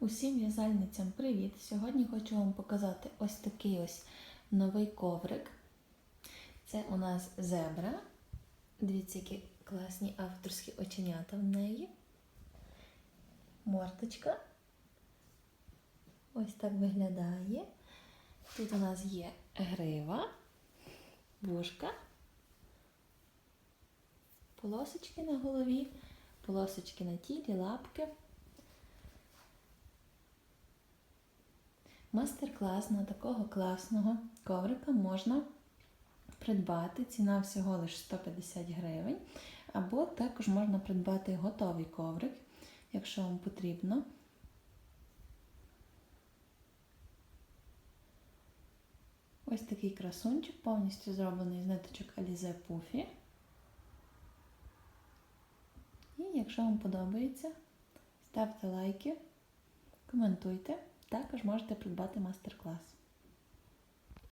Усім в'язальницям привіт! Сьогодні хочу вам показати ось такий ось новий коврик. Це у нас зебра. Дивіться, які класні авторські оченята в неї. Морточка. Ось так виглядає. Тут у нас є грива, вушка, полосочки на голові, полосочки на тілі, лапки. Мастер-клас на такого класного коврика можна придбати. Ціна всього лише 150 гривень. Або також можна придбати готовий коврик, якщо вам потрібно. Ось такий красунчик, повністю зроблений з ниточок Alize Puffy. І якщо вам подобається, ставте лайки, коментуйте. Також можете придбати мастер-клас.